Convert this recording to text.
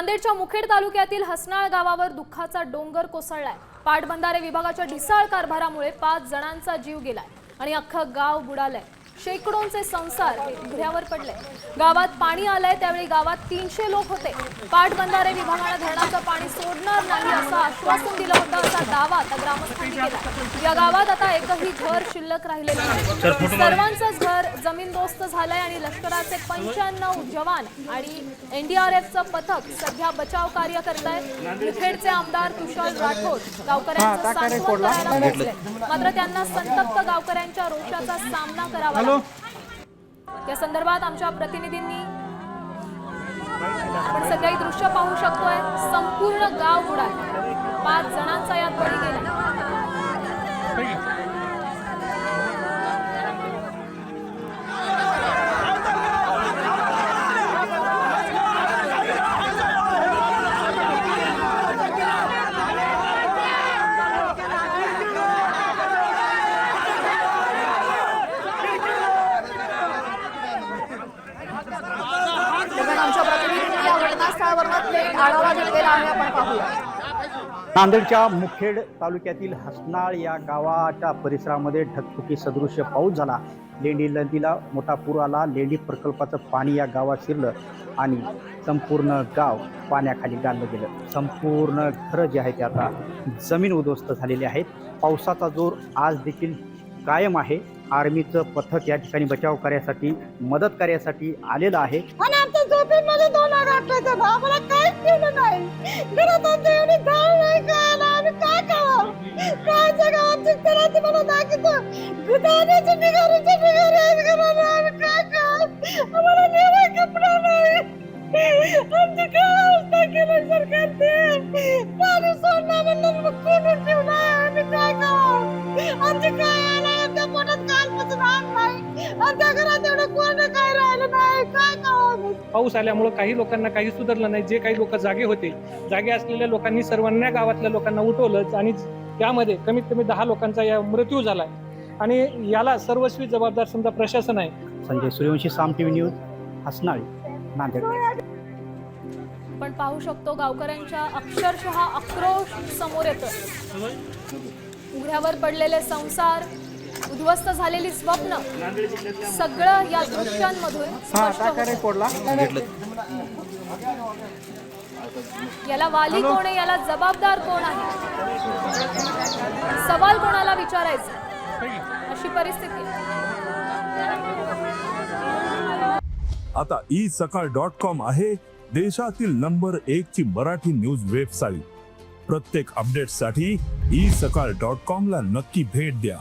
नांदेडच्या मुखेड तालुक्यातील हसनाळ गावावर दुःखाचा डोंगर कोसळलाय. पाटबंधारे विभागाच्या ढिसाळ कारभारामुळे पाच जणांचा जीव गेलाय आणि अख्खं गाव बुडालंय. शेकडोंचे संसार हे उघड्यावर पडले. गावात पाणी आलंय त्यावेळी गावात तीनशे लोक होते. पाटबंधारे विभागानं धरणाचं पाणी सोडणार नाही असं आश्वासन दिलं होतं असा दावा आता ग्रामस्थांनी केला. या गावात आता एकही घर शिल्लक राहिलेलं नाही. सर्वांचंच घर जमीनदोस्त झालंय आणि लष्कराचे पंच्याण्णव जवान आणि एनडीआरएफचं पथक सध्या बचाव कार्य करत आहे मुखेडचे आमदार तुषार राठोड गावकऱ्यांचं सांत्वन करायला मात्र त्यांना संतप्त गावकऱ्यांच्या रोषाचा सामना करावा लागला या संदर्भात आमच्या प्रतिनिधींनी आपण सगळ्याही दृश्य पाहू शकतोय. संपूर्ण गाव बुडाल. पाच जण यात बळी गेला दरम्यान आमच्या प्रतिनिधींनी या घटनास्थळावरून आढावा घेतलेला आहे आपण पाहूया. नांदेडच्या मुखेड तालुक्यातील हसनाळ या गावाच्या परिसरामध्ये ढगफुटी सदृश्य पाऊस झाला. लेंडी नदीला मोठा पूर आला लेंडी प्रकल्पाचं पाणी या गावात शिरलं आणि संपूर्ण गाव पाण्याखाली गाडलं गेलं. संपूर्ण घरं जे आहेत ते आता जमीन उद्ध्वस्त झालेली आहेत. पावसाचा जोर आज देखील कायम आहे. आर्मीचं पथक या ठिकाणी बचाव कार्यासाठी मदत कार्यासाठी आलेलं आहे. आणि आमच्या झोपेमध्ये दोन आम्हाला काहीच केलं नाही. घरात आमच्या एवढी धाव नाही कळायला आम्ही काय करावं? कायच्या मला निघारी आहेत घराला. आम्ही काय करावं? आम्हाला कपडा नाही. आमची काय अवस्था केली सरकारने पाणी सोडणार म्हणून मग कोणून ठेवलं आम्ही काय करावं? आमचे काय नाही आमच्या घरात एवढं कोण काय राहिलं नाही? काय करावं? आम्ही? पाऊस आल्यामुळं काही लोकांना काही सुधारलं नाही. जे काही लोक जागे होते जागे असलेल्या लोकांनी सर्वांना गावातल्या लोकांना उठवलं आणि त्यामध्ये कमीत कमी दहा लोकांचा या मृत्यू झालाय आणि याला सर्वस्वी जबाबदार समजा प्रशासन आहे. Sanjay Suryavanshi Saam T V news Hasnali Nanded. पण पाहू शकतो गावकऱ्यांच्या अक्षरशः आक्रोश समोर येतो उघड्यावर पडलेले संसार उद्ध्वस्त झालेली स्वप्न सगळं या दृश्यांमधून स्पष्ट होतं. याला वाली कोण आहे? याला जबाबदार कोण आहे? सवाल कोणाला विचारायचा? अशी परिस्थिती. आहे. आता ई सकाळ डॉट कॉम आहे देशातील नंबर एक ची मराठी न्यूज वेबसाईट. प्रत्येक अपडेटसाठी ई सकाळ डॉट कॉम ला नक्की भेट द्या.